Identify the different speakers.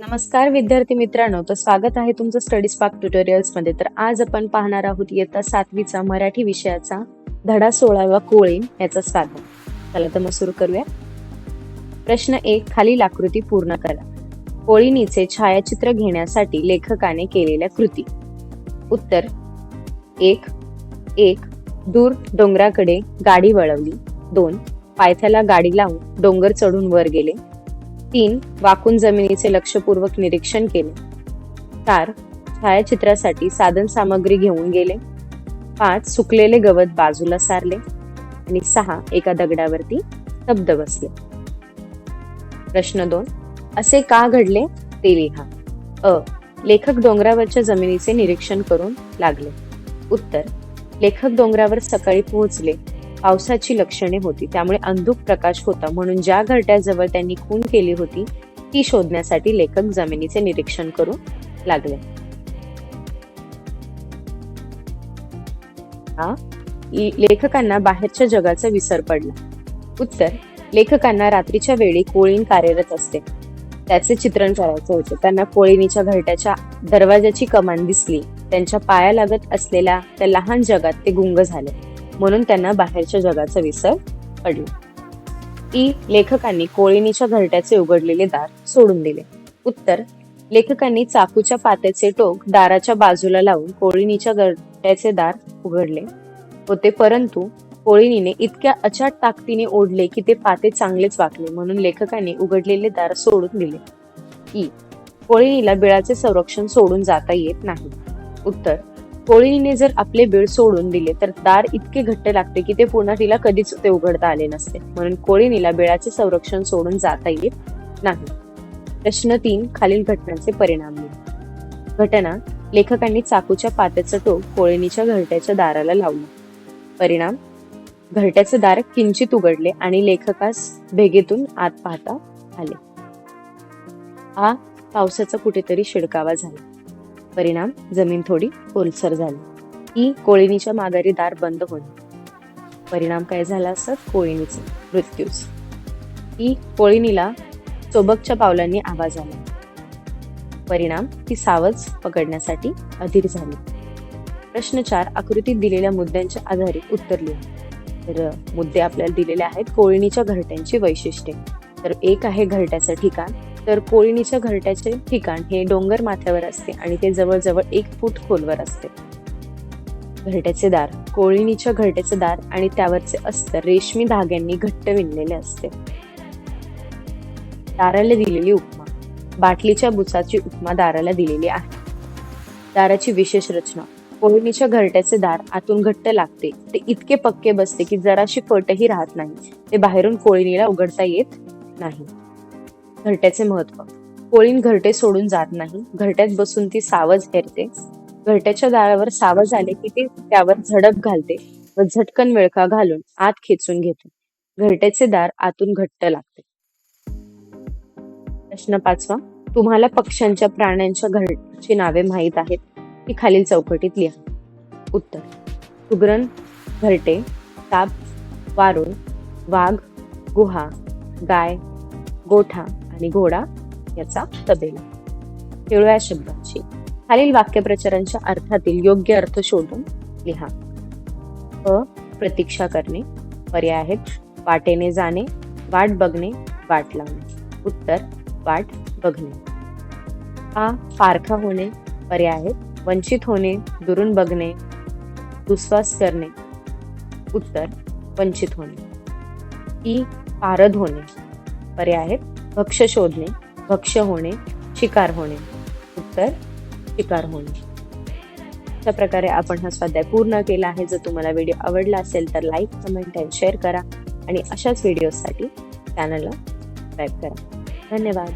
Speaker 1: नमस्कार विद्यार्थी मित्रांनो तर स्वागत आहे तुमचं स्टडी स्पार्क ट्युटोरियल्समध्ये. तर आज आपण पाहणार आहोत इयत्ता सातवीचा मराठी विषयाचा धडा सोळावा कोळी याचा स्वागत. चला तर मग सुरू करूया. प्रश्न एक खालील आकृती पूर्ण करा. कोळीनीचे छायाचित्र घेण्यासाठी लेखकाने केलेल्या कृती. उत्तर एक एक दूर डोंगराकडे गाडी वळवली. दोन पायथ्याला गाडी लावून डोंगर चढून वर गेले. तीन वाकून जमिनीचे लक्षपूर्वक निरीक्षण केले. चार छायाचित्रासाठी साधन सामग्री घेऊन गेले. पाच सुकलेले गवत बाजूला सारले. आणि सहा एका दगडावरती शब्द बसले. प्रश्न दोन असे का घडले? ते लिहा. अ लेखक डोंगरावरच्या जमिनीचे निरीक्षण करून लागले. उत्तर लेखक डोंगरावर सकाळी पोहोचले. पावसाची लक्षणे होती. त्यामुळे अंधुक प्रकाश होता. म्हणून ज्या घरट्याजवळ त्यांनी खून केली होती ती शोधण्यासाठी लेखक जमिनीचे निरीक्षण करू लागले. हा? लेखकांना बाहेरच्या जगाचा विसर पडला. उत्तर लेखकांना रात्रीच्या वेळी कोळीण कार्यरत असते. त्याचे चित्रण करायचे होते. त्यांना कोळीणीच्या घरट्याच्या दरवाजाची कमान दिसली. त्यांच्या पाया लागत असलेल्या त्या लहान जगात ते गुंग झाले. म्हणून त्यांना बाहेरच्या जगाचा विसर पडला. ई. लेखकांनी कोळिणीच्या घरट्याचे उघडलेले दार सोडून दिले. उत्तर लेखकांनी चाकूच्या पात्याचे टोक दाराच्या बाजूला लावून कोळिणीच्या घरट्याचे दार उघडले होते परंतु कोळिणीने इतक्या अचाट ताकदीने ओढले की ते पाते चांगलेच वाकले म्हणून लेखकांनी उघडलेले दार सोडून दिले. ई. कोळिणीला बिळाचे संरक्षण सोडून जाता येत नाही. उत्तर कोळीने जर आपले बिळ सोडून दिले तर दार इतके घट्ट लागते की ते पुन्हा तिला कधीच ते उघडता आले नसते. म्हणून कोळीनीला बिळाचे संरक्षण सोडून जाता येत नाही. प्रश्न तीन खालील घटनांचे परिणाम. घटना लेखकांनी चाकूच्या पात्याचं टोक कोळीनीच्या घरट्याच्या दाराला लावलं. परिणाम घरट्याचे दार किंचित उघडले आणि लेखकास भेगेतून आत पाहता आले. हा पावसाचा कुठेतरी शिडकावा झाला. परिणाम जमीन थोडी ओलसर झाली. ही कोळिणीच्या माघारी दार बंद होणे परिणाम काय झाला असत कोळिणीचा मृत्यूच. ही कोळिणीला चोबकच्या पावलांनी आवाज आला. परिणाम ती सावज पकडण्यासाठी अधीर झाली. प्रश्न चार आकृतीत दिलेल्या मुद्द्यांच्या आधारे उत्तर लिहा तर मुद्दे आपल्याला दिलेले आहेत कोळिणीच्या घरट्यांची वैशिष्ट्ये. तर एक आहे घरट्याचं ठिकाण तर कोळिणीच्या घरट्याचे ठिकाण हे डोंगर माथ्यावर असते आणि ते जवळजवळ एक फूट खोलवर असते. घरट्याचे दार कोळिणीच्या घरट्याचे दार आणि त्यावरचे अस्तर रेशमी धाग्यांनी घट्ट विणलेले असते. दाराला दिलेली उपमा बाटलीच्या बुचाची उपमा दाराला दिलेली आहे. दाराची विशेष रचना कोळिणीच्या घरट्याचे दार आतून घट्ट लागते. ते इतके पक्के बसते की जराशी फटही राहत नाही. ते बाहेरून कोळणीला उघडता येत नाही. घरट्याचे महत्त्व कोळीन घरटे सोडून जात नाही. घरट्यात बसून ती सावज हेरते. घरट्याच्या दारावर सावज आले की ती त्यावर झडप घालते व झटकन विळखा घालून आत खेचून घेते. घरट्याचे दार आतून घट्ट लागते. प्रश्न पाचवा. तुम्हाला पक्ष्यांच्या प्राण्यांच्या घरची नावे माहीत आहेत ती खालील चौकटीत लिहा. उत्तर. सुग्रण घरटे ताप वारुळ वाघ गुहा गाय गोठा आणि घोडा याचा तबेला. पिवळ्या शब्दांची. खालील वाक्यप्रचारांच्या अर्थातील योग्य अर्थ शोधून लिहा. अ प्रतीक्षा करणे पर्याय आहेत वाटेने जाणे वाट बघणे वाट लावणे. उत्तर वाट बघणे. आ पारखा होणे पर्याय आहेत वंचित होणे दुरून बघणे दुस्वास करणे. उत्तर वंचित होणे. ई पारद होणे पर्याय आहेत भक्ष शोधणे भक्ष होणे शिकार होणे. उत्तर शिकार होणे. अशा प्रकारे आपण हा स्वाध्याय पूर्ण केला आहे. जर तुम्हाला व्हिडिओ आवडला असेल तर लाईक कमेंट अँड शेअर करा आणि अशाच व्हिडिओसाठी चॅनलला सबस्क्राईब करा. धन्यवाद.